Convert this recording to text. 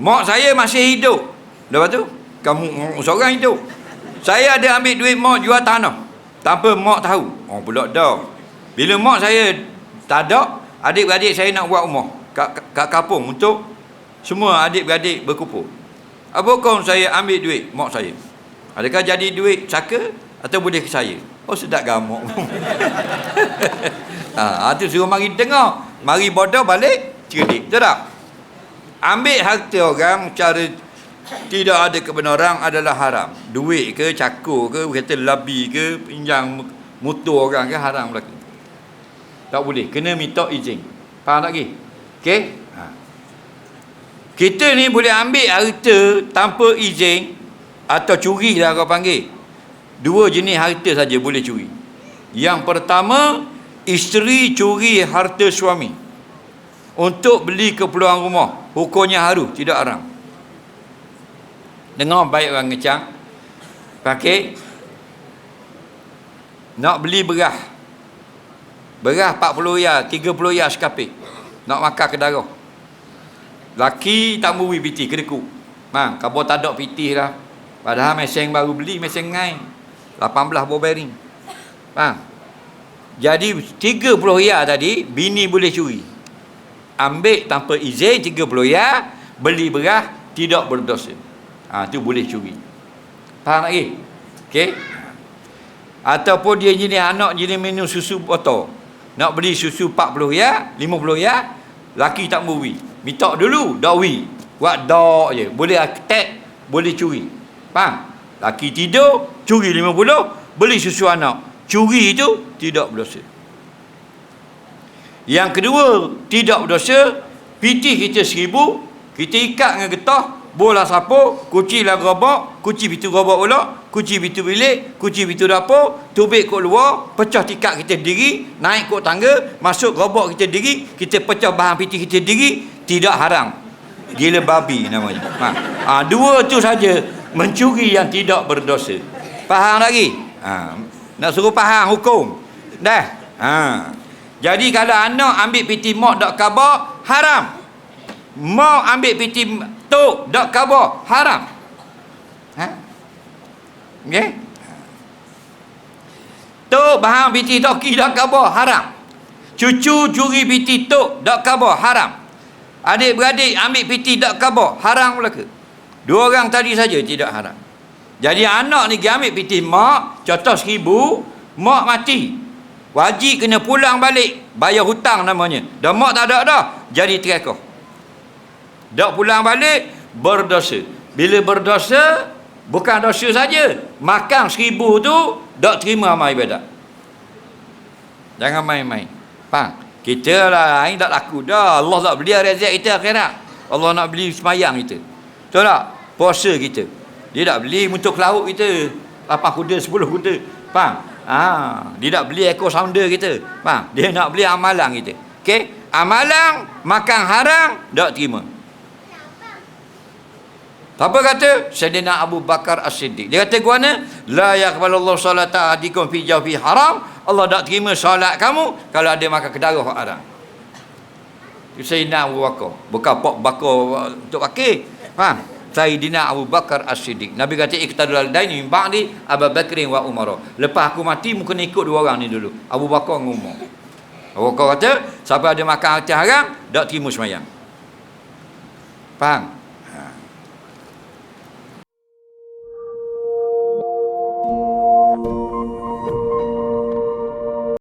mak saya masih hidup. Lepas tu kamu seorang hidup. Saya ada ambil duit mak jual tanah. Tanpa mak tahu. Oh pula dah. Bila mak saya tak ada adik-beradik saya nak buat rumah kat, kat kampung untuk semua adik-beradik berkumpul. Apa kau saya ambil duit mak saya? Adakah jadi duit saka atau boleh ke saya? Oh sedap gamuk. Ha, tu suruh mari dengar. Mari bodoh balik cerdik. Betul tak ambil harta orang cara tidak ada kebenaran adalah haram. Duit ke cakur ke kata labi ke pinjam motor orang ke haram berlaku tak boleh. Kena minta izin. Faham tak lagi okey? Ha. kita ni boleh ambil harta tanpa izin atau curi lah kau panggil. Dua jenis harta saja boleh curi. Yang pertama isteri curi harta suami untuk beli keperluan rumah hukumnya haru tidak haram. Dengar baik orang ngecang pakai. Nak beli berah. Berah 40 ya 30 ya sekapik nak makan ke darah. Laki tak muri piti kedeku mang kabo tak ada piti lah padahal meseng baru beli meseng ngai. 18 bawah bearing. Faham jadi 30 ya tadi bini boleh curi ambil tanpa izin 30 ya beli berah tidak berdosa. Ha, tu boleh curi. Faham lagi okey? Ataupun dia jenis anak jenis minum susu botol. Nak beli susu 40 ya 50 ya laki tak beri minta dulu dak wi buat dak je. Boleh attack boleh curi. Faham? Laki tidur curi 50 beli susu anak. Curi itu tidak berdosa yang kedua tidak berdosa pitih kita seribu kita ikat dengan getah bola sapu kunci lah gerobak kunci pintu gerobak pula kunci pintu bilik kunci pintu dapur tubik kot luar pecah tikar kita diri naik kot tangga masuk gerobak kita diri kita pecah bahan piti kita diri tidak haram. Gila babi namanya. Ha. ha dua tu saja mencuri yang tidak berdosa. Faham lagi? Ha. Nak suruh faham hukum. Dah. Ha jadi kalau anak ambil piti mak dak khabar haram. Mau ambil piti tok dak khabar haram. Ha? Okey? Tok bahan piti toki dak khabar haram. Cucu curi piti tok dak khabar haram. Adik-beradik ambil piti dak khabar haram pula ke? Dua orang tadi saja tidak haram. Jadi anak ni dia ambil piti mak contoh seribu mak mati wajib kena pulang balik. Bayar hutang namanya. Dan mak tak ada dah jadi terakoh tak pulang balik berdosa. Bila berdosa bukan dosa saja. Makan seribu tu tak terima amal ibadat. Jangan main-main. Faham? Kita lah ini tak laku dah. Allah tak beli rezeki kita akhirat. Allah nak beli semayang kita. Betul tak? Puasa kita. Dia tak beli untuk lauk kita. 8 kuda 10 kuda. Faham ha, dia tak beli ekor sounder kita. Faham? Dia nak beli amalan kita. Okey? Amalan makan haram tak terima. Apa kata? Sayyidina Abu Bakar As-Siddiq. Dia kata guana la yaqbalallahu salata ahadikum fi jawfi haram. Allah tak terima solat kamu kalau ada makan kedarah haram. Itu Sayyidina Abu Bakar. Bukan pok bakar untuk pakai faham Sayyidina Abu Bakar As-Siddiq. Nabi kata iktadul daini ba'di Abu Bakrin wa Umar lepas aku mati mungkin ikut dua orang ni dulu. Abu Bakar dengan Umar. Abu Bakar kata siapa ada makan harta haram tak terima semayang. Faham